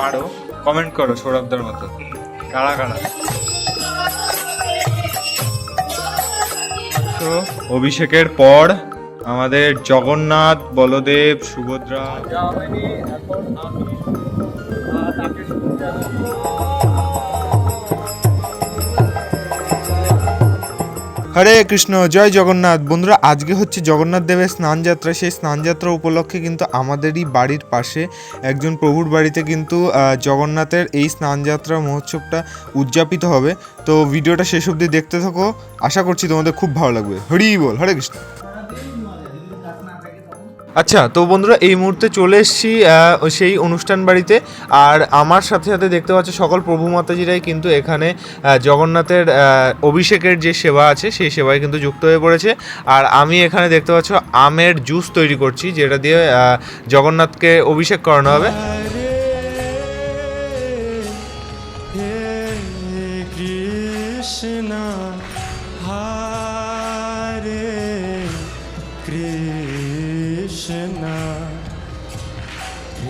পারো। কমেন্ট করো সৌরভদের মতো। কারা কারা? তো অভিষেকের পর আমাদের জগন্নাথ বলদেব সুভদ্রা। হরে কৃষ্ণ, জয় জগন্নাথ। বন্ধুরা, আজকে হচ্ছে জগন্নাথ দেবের স্নানযাত্রা। সেই স্নানযাত্রা উপলক্ষে কিন্তু আমাদেরই বাড়ির পাশে একজন প্রভুর বাড়িতে কিন্তু জগন্নাথের এই স্নানযাত্রা মহোৎসবটা উদযাপিত হবে। তো ভিডিওটা শেষ অবধি দেখতে থাকো। আশা করছি তোমাদের খুব ভালো লাগবে। হরি বল, হরে কৃষ্ণ। আচ্ছা তো বন্ধুরা এই মুহূর্তে চলে এসেছি সেই অনুষ্ঠান বাড়িতে। আর আমার সাথে সাথে দেখতে পাচ্ছ সকল প্রভু মাতাজিরাই কিন্তু এখানে জগন্নাথের অভিষেকের যে সেবা আছে, সেই সেবায় কিন্তু যুক্ত হয়ে পড়েছে। আর আমি এখানে দেখতে পাচ্ছ আমের জুস তৈরি করছি, যেটা দিয়ে জগন্নাথকে অভিষেক করানো হবে। Krishna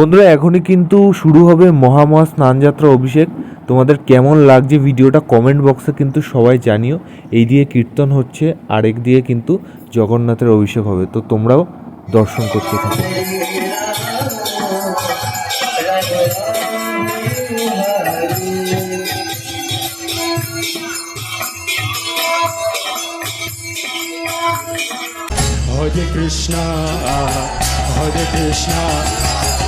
বন্ধুরা এখনই কিন্তু শুরু হবে মহামহা স্নানযাত্রা অভিষেক। তোমাদের কেমন লাগছে ভিডিওটা কমেন্ট বক্সে কিন্তু সবাই জানিও। এই দিয়ে কীর্তন হচ্ছে আরেক দিয়ে কিন্তু জগন্নাথের অভিষেক হবে। তো তোমরাও দর্শন করতে থাকো। Hare Krishna, Hare Krishna,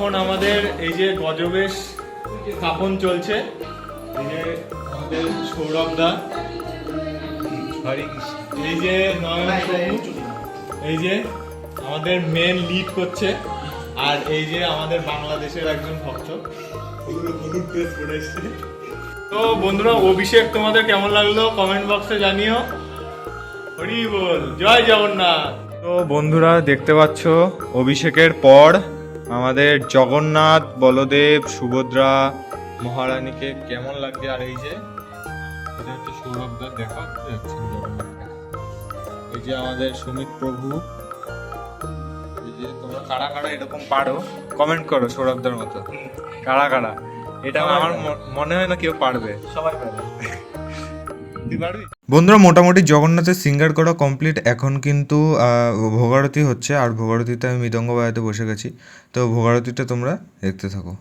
এখন আমাদের এই যে গজবেশ স্থাপন চলছে এই যে আমাদের সৌরভ দা এই যে নয়ন এই যে আমাদের মেন লিড করছে আর এই যে আমাদের বাংলাদেশের একজন ভক্ত। হলুদ ড্রেস পরে এসছে। তো বন্ধুরা অভিষেক তোমাদের কেমন লাগল? কমেন্ট বক্সে জানিও। হরি বল জয় জগন্নাথ। তো বন্ধুরা দেখতে পাচ্ছ অভিষেকের পর আমাদের জগন্নাথ বলদেব সুভদ্রা মহারানীকে কেমন লাগছে? আর এই যে এটা হচ্ছে সৌরভদা দেখা যাচ্ছে এই যে আমাদের সুমিত প্রভু এই যে তোমরা কারা কারা এরকম পারো কমেন্ট করো সৌরভদার মতো। কারা কারা? এটা আমার মনে হয় না কেউ পারবে। সবাই পারবে। বন্ধুরা, মোটামুটি জগন্নাথের সিঙ্গার করা কমপ্লিট এখন কিন্তু ভোগারতি হচ্ছে, আর ভোগারতিতে আমি মৃদঙ্গ বাজাতে বসে গেছি। তো ভোগারতিটা তোমরা দেখতে থাকো।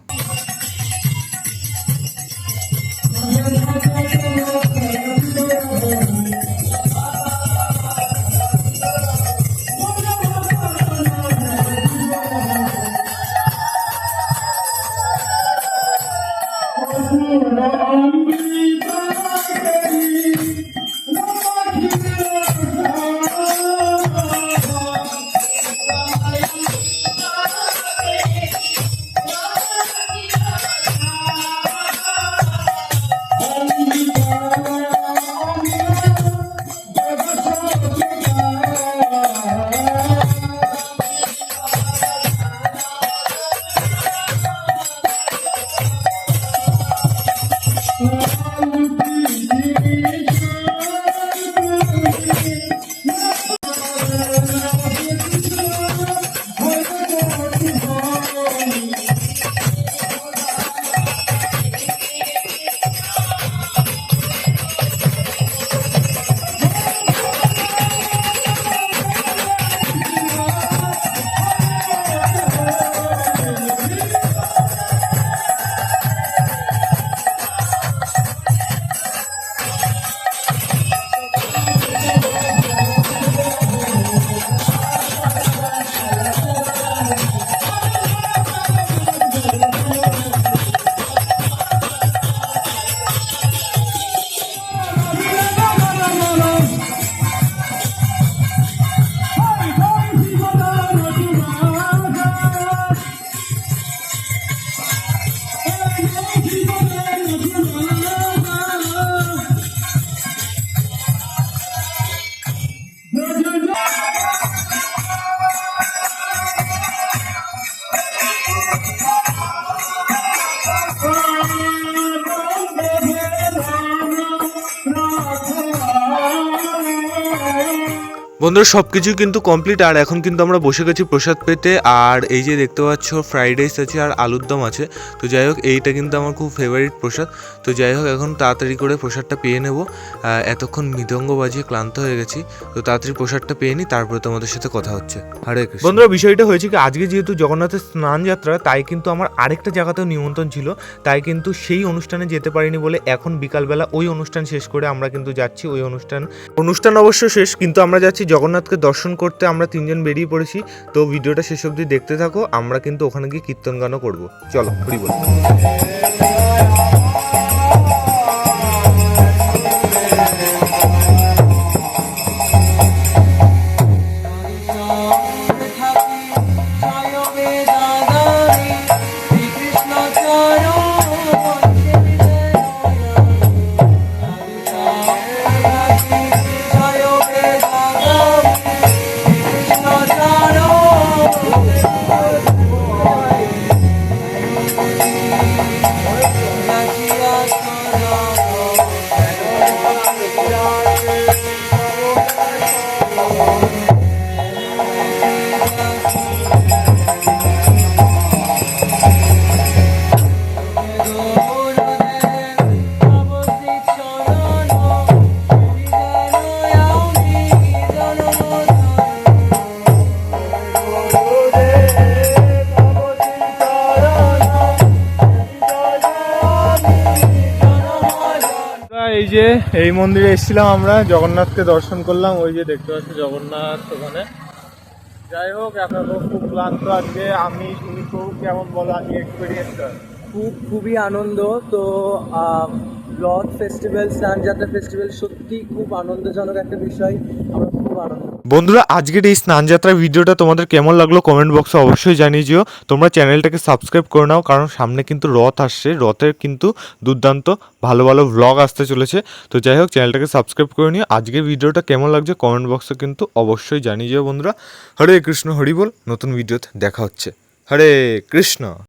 বন্ধুরা সব কিছু কিন্তু কমপ্লিট আর এখন কিন্তু আমরা বসে গেছি প্রসাদ পেতে। আর এই যে দেখতে পাচ্ছ ফ্রাইড রাইস আছে আর আলুর দম আছে। তো যাই হোক এইটা কিন্তু আমার খুব ফেভারিট প্রসাদ। তো যাই হোক এখন তাড়াতাড়ি করে প্রসাদটা পেয়ে নেব। এতক্ষণ মৃদঙ্গ বাজিয়ে ক্লান্ত হয়ে গেছি। তো তাড়াতাড়ি প্রসাদটা পেয়ে নিই তারপরে তোমাদের সাথে কথা হচ্ছে। হরে বন্ধুরা বিষয়টা হয়েছে কি আজকে যেহেতু জগন্নাথের স্নান যাত্রা তাই কিন্তু আমার আরেকটা জায়গাতেও নিমন্ত্রণ ছিল। তাই কিন্তু সেই অনুষ্ঠানে যেতে পারিনি বলে এখন বিকালবেলা ওই অনুষ্ঠান শেষ করে আমরা কিন্তু যাচ্ছি ওই অনুষ্ঠান। অনুষ্ঠান অবশ্য শেষ কিন্তু আমরা যাচ্ছি জগন্নাথকে দর্শন করতে আমরা তিনজন বেরিয়ে পড়েছি, তো ভিডিওটা শেষ অব্দি দেখতে থাকো, আমরা কিন্তু ওখানে গিয়ে কীর্তন গানও করব। চলো, হরি বল। যে এই মন্দিরে এসেছিলাম আমরা, জগন্নাথকে দর্শন করলাম। ওই যে দেখতে পাচ্ছি জগন্নাথ ওখানে। যাই হোক এখন খুব ক্লান্ত আজকে। আমি, তুমি তো কেমন বলো, আজকে এক্সপিরিয়েন্সটা খুব, খুবই আনন্দ। তো ব্লগ ফেস্টিভ্যাল, স্নানযাত্রা ফেস্টিভ্যাল সত্যি খুব আনন্দজনক একটা বিষয়। আমরা খুব বন্ধুরা, আজকের এই স্নানযাত্রা ভিডিওটা তোমাদের কেমন লাগল কমেন্ট বক্সে অবশ্যই জানিয়ে দিও। তোমরা চ্যানেলটাকে সাবস্ক্রাইব করে নাও, কারণ সামনে কিন্তু রথ আসছে। রথের কিন্তু দুর্দান্ত ভালো ভালো ভ্লগ আসতে চলেছে। তো যাই হোক, চ্যানেলটাকে সাবস্ক্রাইব করে নিও। আজকের ভিডিওটা কেমন লাগছে কমেন্ট বক্সে কিন্তু অবশ্যই জানিয়ে দিও বন্ধুরা। হরে কৃষ্ণ, হরি বল। নতুন ভিডিওতে দেখা হচ্ছে। হরে কৃষ্ণ।